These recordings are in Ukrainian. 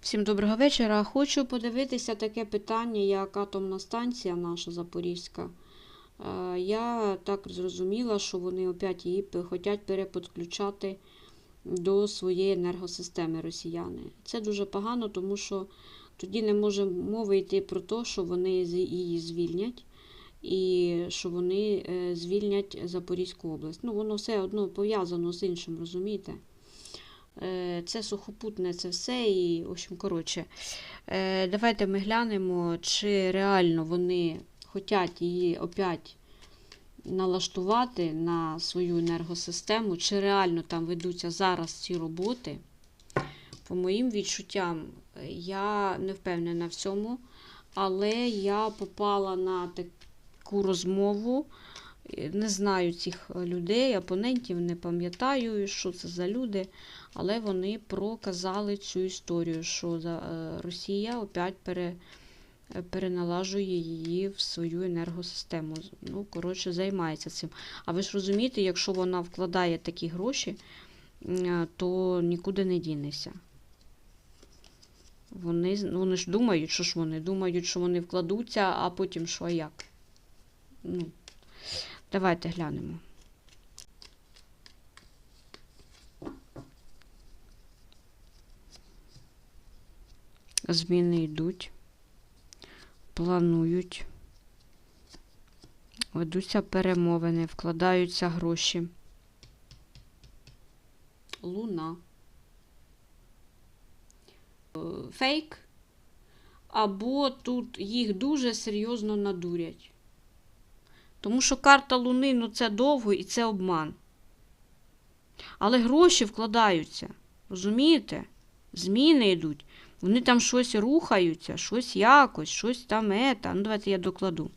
Всім доброго вечора. Хочу подивитися таке питання, як атомна станція наша Запорізька. Е, Я так зрозуміла, що вони опять її хочуть переподключати до своєї енергосистеми росіяни. Це дуже погано, тому що тоді не може мови йти про те, що вони її звільнять і що вони е, звільнять Запорізьку область. Ну, воно все одно пов'язано з іншим, розумієте? Е, Це сухопутне, це все. І, в общем, коротше, е, давайте ми глянемо, чи реально вони хочуть її опять налаштувати на свою енергосистему, чи реально там ведуться зараз ці роботи. По моїм відчуттям, я не впевнена в цьому, але я попала на таку розмову. е, Не знаю цих людей, опонентів, не пам'ятаю, що це за люди, але вони проказали цю історію, що е, Росія опять пере, е, переналажує її в свою енергосистему. Ну, коротше, займається цим. А ви ж розумієте, якщо вона вкладає такі гроші, е, то нікуди не дінеся. Вони, ну, вони ж думають, що ж вони? Думають, що вони вкладуться, а потім що, як? Ну, давайте глянемо. Зміни йдуть, планують, ведуться перемовини, вкладаються гроші. Луна. Е, Фейк. Або тут їх дуже серйозно надурять. Тому що карта Луни ну це довго і це обман. Але гроші вкладаються. Розумієте? Зміни йдуть. Вони там щось рухаються, щось якось, щось там ета. Ну, давайте я докладу.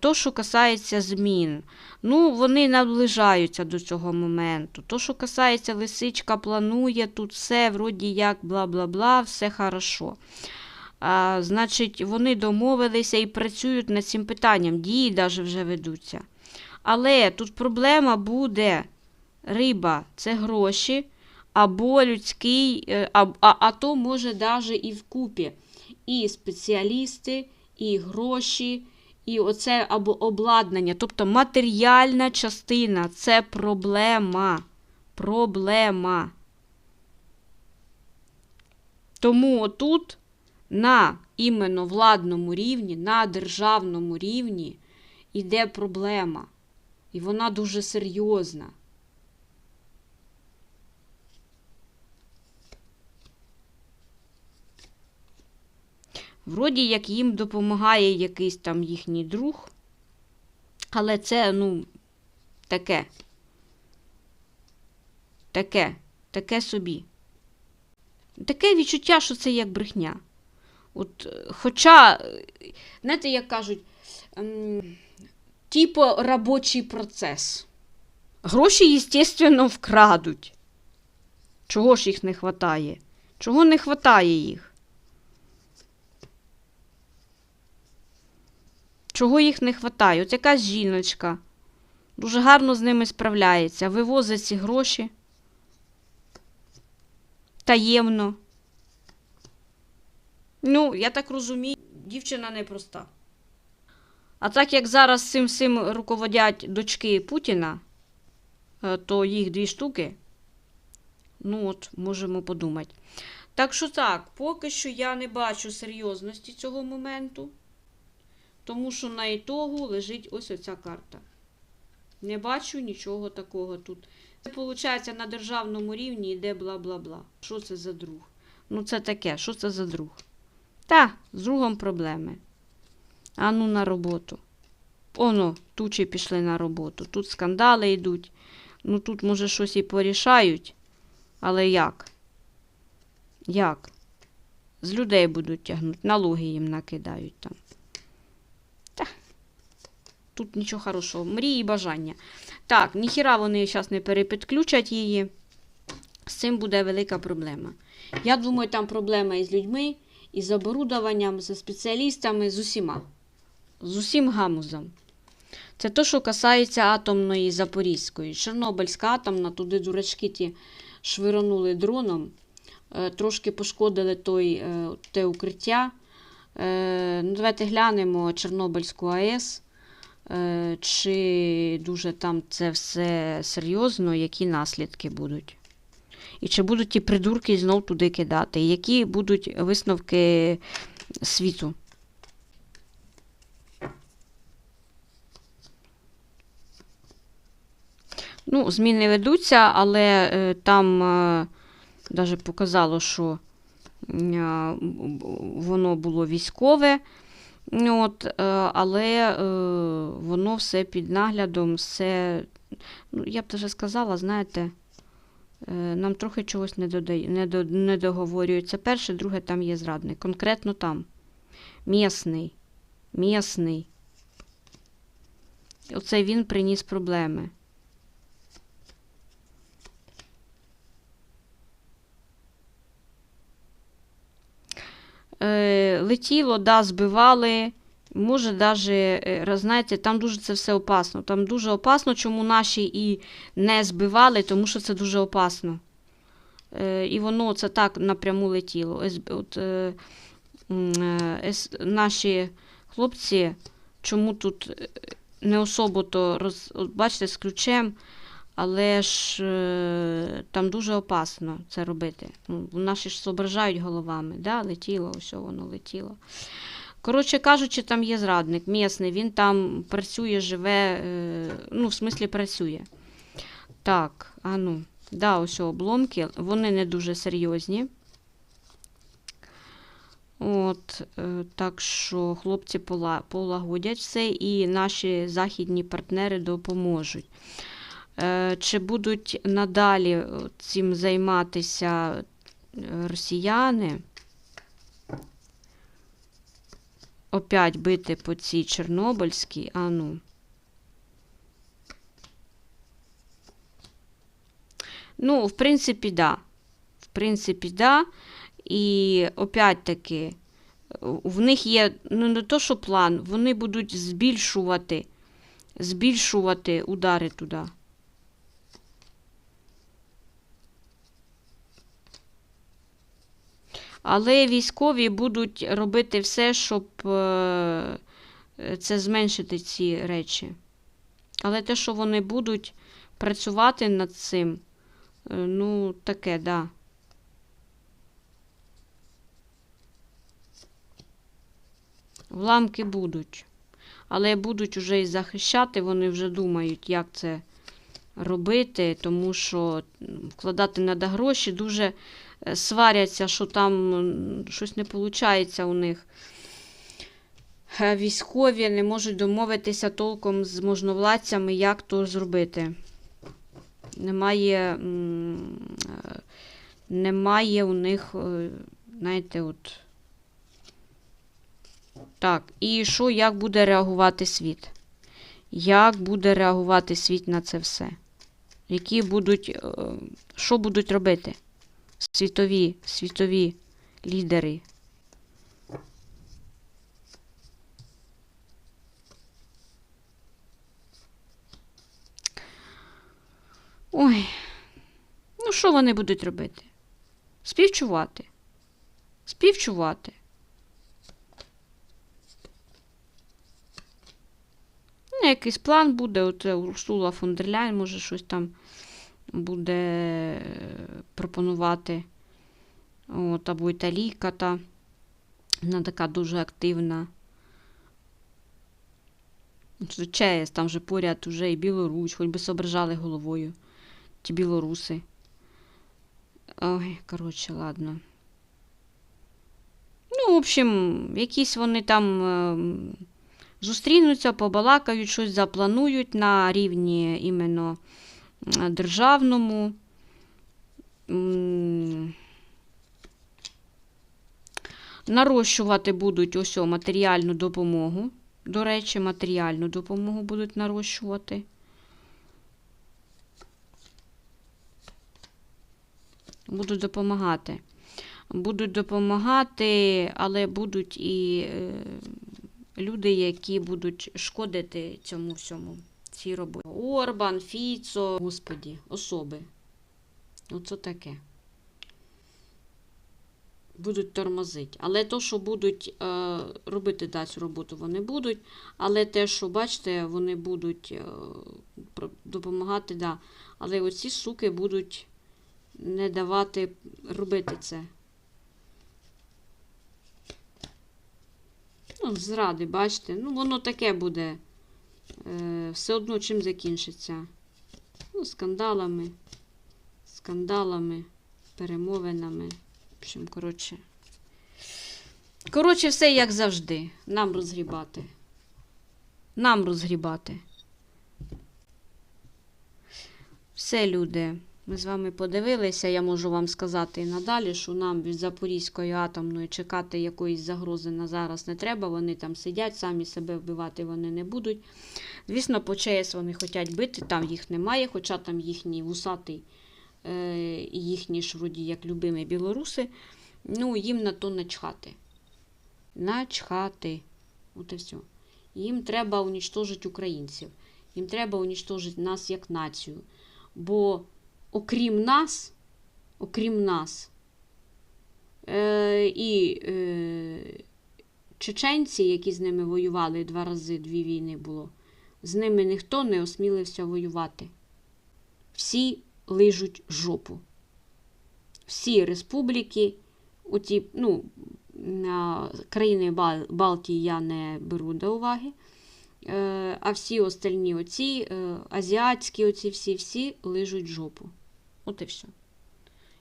То, що касається змін, ну, вони наближаються до цього моменту. То, що касається лисичка, планує, тут все вроді як бла-бла-бла, все хорошо. А, значить, вони домовилися і працюють над цим питанням, дії навіть вже ведуться. Але тут проблема буде риба це гроші, або людський, е, а, а, а то може навіть і вкупі. І спеціалісти, і гроші, і оце або обладнання. Тобто матеріальна частина це проблема. Проблема. Тому тут на іменно владному рівні, на державному рівні йде проблема. І вона дуже серйозна. Вроді як їм допомагає якийсь там їхній друг, але це, ну, таке. Таке, таке собі. Таке відчуття, що це як брехня. От, хоча, знаєте, як кажуть, типу робочий процес. Гроші, звісно, вкрадуть. Чого ж їх не вистачає? Чого не вистачає їх? Чого їх не вистачає? От якась жіночка дуже гарно з ними справляється, вивозить ці гроші таємно. Ну, я так розумію, дівчина непроста. А так як зараз цим всім руководять дочки Путіна, е, то їх дві штуки. Ну, от, можемо подумати. Так що так, поки що я не бачу серйозності цього моменту, тому що на ітогу лежить ось оця карта. Не бачу нічого такого тут. Це, виходить, на державному рівні йде бла-бла-бла. Що це за друг? Ну, це таке, що це за друг? Та, з другом проблеми. А ну на роботу. Оно, тучі пішли на роботу. Тут скандали йдуть. Ну тут, може, щось і порішають. Але як? Як? З людей будуть тягнути, налоги їм накидають там. Та. Тут нічого хорошого. Мрії і бажання. Так, ніхіра вони зараз не перепідключать її. З цим буде велика проблема. Я думаю, там проблема із людьми, із оборудованням, зі спеціалістами, з усіма. З усім гамузом. Це то, що касається атомної Запорізької. Чорнобильська атомна, туди дурачки ті швиронули дроном, е, трошки пошкодили той, е, те укриття. Е, Ну, давайте глянемо Чорнобильську АЕС. Чи дуже там це все серйозно, які наслідки будуть? І чи будуть ті придурки знов туди кидати? Які будуть висновки світу? Ну, зміни ведуться, але е, там е, навіть показало, що е, воно було військове. Ну, От, е, але е, воно все під наглядом, все, ну, я б даже сказала, знаєте, е, нам трохи чогось не, додає, не, до, не договорюється. Перше, друге, там є зрадник. Конкретно там. Місний. Місний. Оце він приніс проблеми. Е, летіло, да, збивали. Може, даже, знаєте, там дуже це все опасно. Там дуже опасно, чому наші і не збивали, тому що це дуже опасно. Е, і воно це так напряму летіло. От, е, е, наші хлопці, чому тут е, не особо то роз, от, бачите, з ключем, але ж е, там дуже опасно це робити. Ну, наші ж зображають головами, да? летіло, ось воно летіло. Коротше кажучи, там є зрадник місний, він там працює, живе, е, ну, в смислі працює. Так, а ну, да, ось обломки, вони не дуже серйозні. От, е, так що хлопці полагодять все, і наші західні партнери допоможуть. Е, Чи будуть надалі е, цим займатися е, росіяни? Опять бити по цій Чорнобильській, а ну. Ну, в принципі, да. В принципі, да. І опять-таки, в них є ну, не то, що план, вони будуть збільшувати, збільшувати удари туди. Але військові будуть робити все, щоб е, це зменшити ці речі. Але те, що вони будуть працювати над цим, е, ну, таке, да. Вламки будуть. Але будуть вже і захищати, вони вже думають, як це робити, тому що вкладати треба гроші дуже сваряться, що там щось не виходить у них. Е, Військові не можуть домовитися толком з можновладцями, як то зробити. Немає, е, немає у них, е, знаєте, от. Так, і що, як буде реагувати світ? Як буде реагувати світ на це все? Які будуть, е, що будуть робити? Світові, світові лідери. Ой, ну що вони будуть робити? Співчувати. Співчувати. Ну, якийсь план буде, от Урсула фон дер Ляйн може щось там буде е, пропонувати. От, або італійка та. Вона така дуже активна. ЧС, там же поряд уже і Білорусь, хоч би соображали головою. Ті білоруси. Ой, коротше, ладно. Ну, в общем, якісь вони там. ем, зустрінуться, побалакають, щось запланують на рівні іменно е, державному. Нарощувати будуть ось матеріальну допомогу. До речі, матеріальну допомогу будуть нарощувати. Будуть допомагати. Будуть допомагати, але будуть і е, люди, які будуть шкодити цьому всьому, цій роботі. Орбан, Фіцо, господі, особи. Оце таке. Будуть тормозити. Але то, що будуть е, робити да, роботу, вони будуть. Але те, що, бачите, вони будуть е, допомагати, да. Але оці суки будуть не давати робити це. Ну, зради, бачите. Ну, воно таке буде. Е, все одно чим закінчиться. Ну, скандалами, скандалами, перемовинами. В общем, коротше. Коротше, все як завжди. Нам розгрібати. Нам розгрібати. Все, люди. Ми з вами подивилися. Я можу вам сказати і надалі, що нам від Запорізької атомної чекати якоїсь загрози на зараз не треба. Вони там сидять, самі себе вбивати вони не будуть. Звісно, по ЧАЕС вони хочуть бити, там їх немає, хоча там їхній вусатий е, і їхні ж вроді як любимі білоруси. Ну, їм на то начхати. Начхати. От і все. Їм треба унічтожити українців. Їм треба унічтожити нас як націю. Бо окрім нас, окрім нас, е, і е, чеченці, які з ними воювали два рази, дві війни було, з ними ніхто не осмілився воювати. Всі лижуть жопу. Всі республіки, оті, ну, країни Балтії я не беру до уваги. Е, а всі остальні оці, е, азіатські, оці всі, всі лижуть жопу. От і все.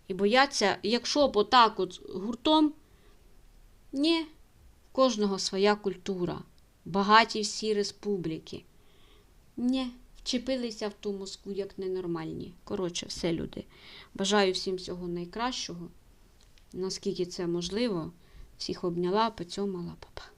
І бояться, якщо б отак от гуртом, ні, в кожного своя культура. Багаті всі республіки. Ні, вчепилися в ту Москву як ненормальні. Коротше, все, люди. Бажаю всім всього найкращого. Наскільки це можливо, всіх обняла, поцьомала, папа.